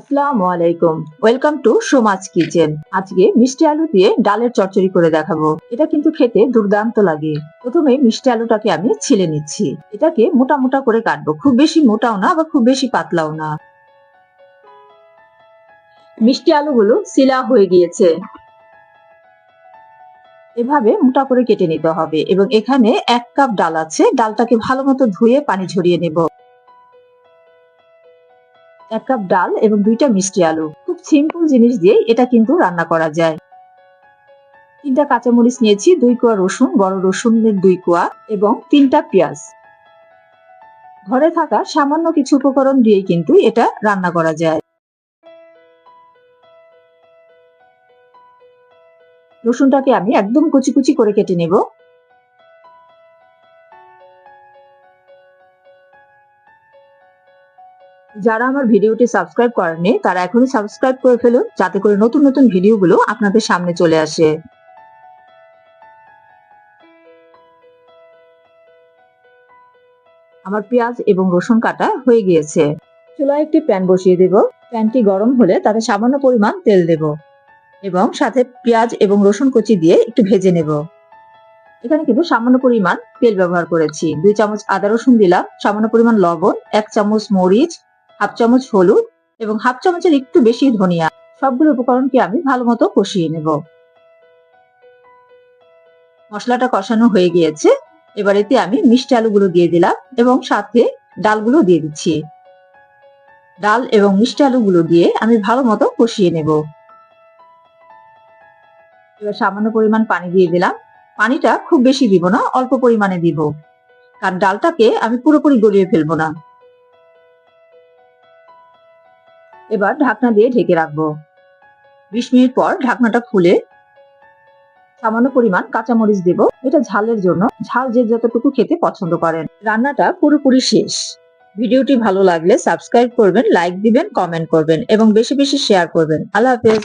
আসসালামু আলাইকুম। Welcome to সোমাজ kitchen আজকে মিষ্টি আলু দিয়ে ডালের চচ্চড়ি করে দেখাবো। এটা কিন্তু খেতে দুর্দান্ত লাগে। প্রথমে মিষ্টি আলুটাকে আমি ছিলে নিচ্ছি। এটাকে মোটা মোটা করে কাটবো। খুব বেশি মোটাও না আবার খুব বেশি পাতলাও না। মিষ্টি আলুগুলো সিলা হয়ে গিয়েছে। এভাবে মোটা করে কেটে নিতে হবে এবং এখানে এক কাপ ডাল আছে। ডালটাকে ভালো মতো ধুয়ে পানি ঝরিয়ে নেব। এক কাপ ডাল এবং দুইটা মিষ্টি আলু। খুব সিম্পল জিনিস দিয়ে এটা কিন্তু রান্না করা যায়। তিনটা কাঁচামরিচ নিয়েছি, দুই কোয়া রসুন, বড় রসুনের দুই কোয়া এবং তিনটা পেঁয়াজ। ঘরে থাকা সামান্য কিছু উপকরণ দিয়ে কিন্তু এটা রান্না করা যায়। রসুনটাকে আমি একদম কুচি কুচি করে কেটে নেব। যারা আমার ভিডিওটি সাবস্ক্রাইব করেননি, তারা এখনই সাবস্ক্রাইব করে ফেলুন, যাতে করে নতুন নতুন ভিডিওগুলো আপনাদের সামনে চলে আসে। আমার পেঁয়াজ এবং রসুন কাটা হয়ে গিয়েছে। চুলায় একটি প্যান বসিয়ে দেব। প্যানটি গরম হলে তাতে সামান্য পরিমাণ তেল দেব এবং সাথে পেঁয়াজ এবং রসুন কুচি দিয়ে একটু ভেজে নেব। এখানে কিন্তু সামান্য পরিমাণ তেল ব্যবহার করেছি। দুই চামচ আদা রসুন দিলাম, সামান্য পরিমাণ লবণ, এক চামচ মরিচ হাফ চামচ হলুদ এবং হাফ চামচের একটু বেশি ধনিয়া। সবগুলো উপকরণকে আমি ভালো মতো কষিয়ে নেব। মশলাটা কষানো হয়ে গিয়েছে। এবার এতে আমি মিষ্টি আলুগুলো দিয়ে দিলাম এবং সাথে ডালগুলো দিয়ে দিচ্ছি। ডাল এবং মিষ্টি আলুগুলো দিয়ে আমি ভালো মতো কষিয়ে নেব। এবার সামান্য পরিমাণ পানি দিয়ে দিলাম। পানিটা খুব বেশি দিব না, অল্প পরিমাণে দিব। কারণ ডালটাকে আমি পুরোপুরি গলিয়ে ফেলব না। এবার ঢাকনা দিয়ে ঢেকে রাখব। বিশ মিনিট পর ঢাকনাটা খুলে সামান্য পরিমাণ কাঁচামরিচ দেব। এটা ঝালের জন্য। ঝাল যে যতটুকু খেতে পছন্দ করেন। রান্নাটা পুরোপুরি শেষ। ভিডিওটি ভালো লাগলে সাবস্ক্রাইব করবেন, লাইক দিবেন, কমেন্ট করবেন এবং বেশি বেশি শেয়ার করবেন। আল্লাহ হাফেজ।